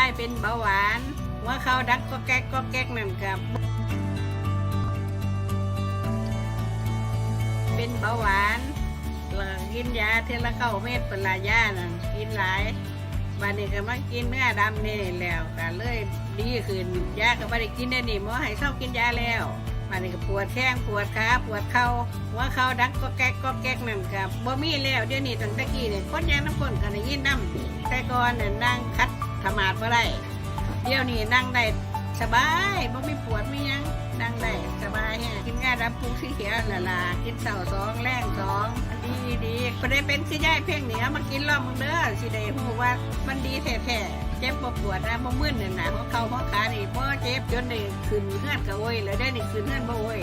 ายเป็นเบาหวาน ว่าเขาดักก็แก๊กก็แก๊กนั่นกับเป็นเบาหวานแล้วก็กินยาเทละเก้าเม็ดเป็นลายานั่นกินหลายบัดนี้ก็มากินเนื้อดำนี่แล้วก็เลยดีขึ้นยาก็ไม่ได้กินได้นี่หมอให้เศร้ากินยาแล้วบัดนี้ก็ปวดแข้งปวดขาปวดเข่าว่าเขาดักก็แก๊กก็แก๊กนั่นกับบ่มีแล้วเดี๋ยวนี้ตั้งแต่กี้เนี่ยคนยางน้ำคนกันได้ยินน้ำแต่ก่อนเนี่ยนั่งคัด ธรรมาดบ่ได้เดี๋ยวนี้นั่งได้สบายบ่มีปวดไม่ยังนั่งได้สบายแฮะกินง่าดำพุงสีเขียวละลากินเสาสองแรงสองดีดีก็ได้เป็นสิย่ายเพ่งเหนียวมากินรอบมึงเด้อสิได้ฮู้ว่ามันดีแท้ๆเจ็บบ่ปวดนะบ่มึนเนี่ยนะหัวเข่าหัวขานี่บ่เจ็บจนได้ขึ้นเฮือนก็โอ้ยแล้วได้นี่ขึ้นเฮือนบ่โอ้ย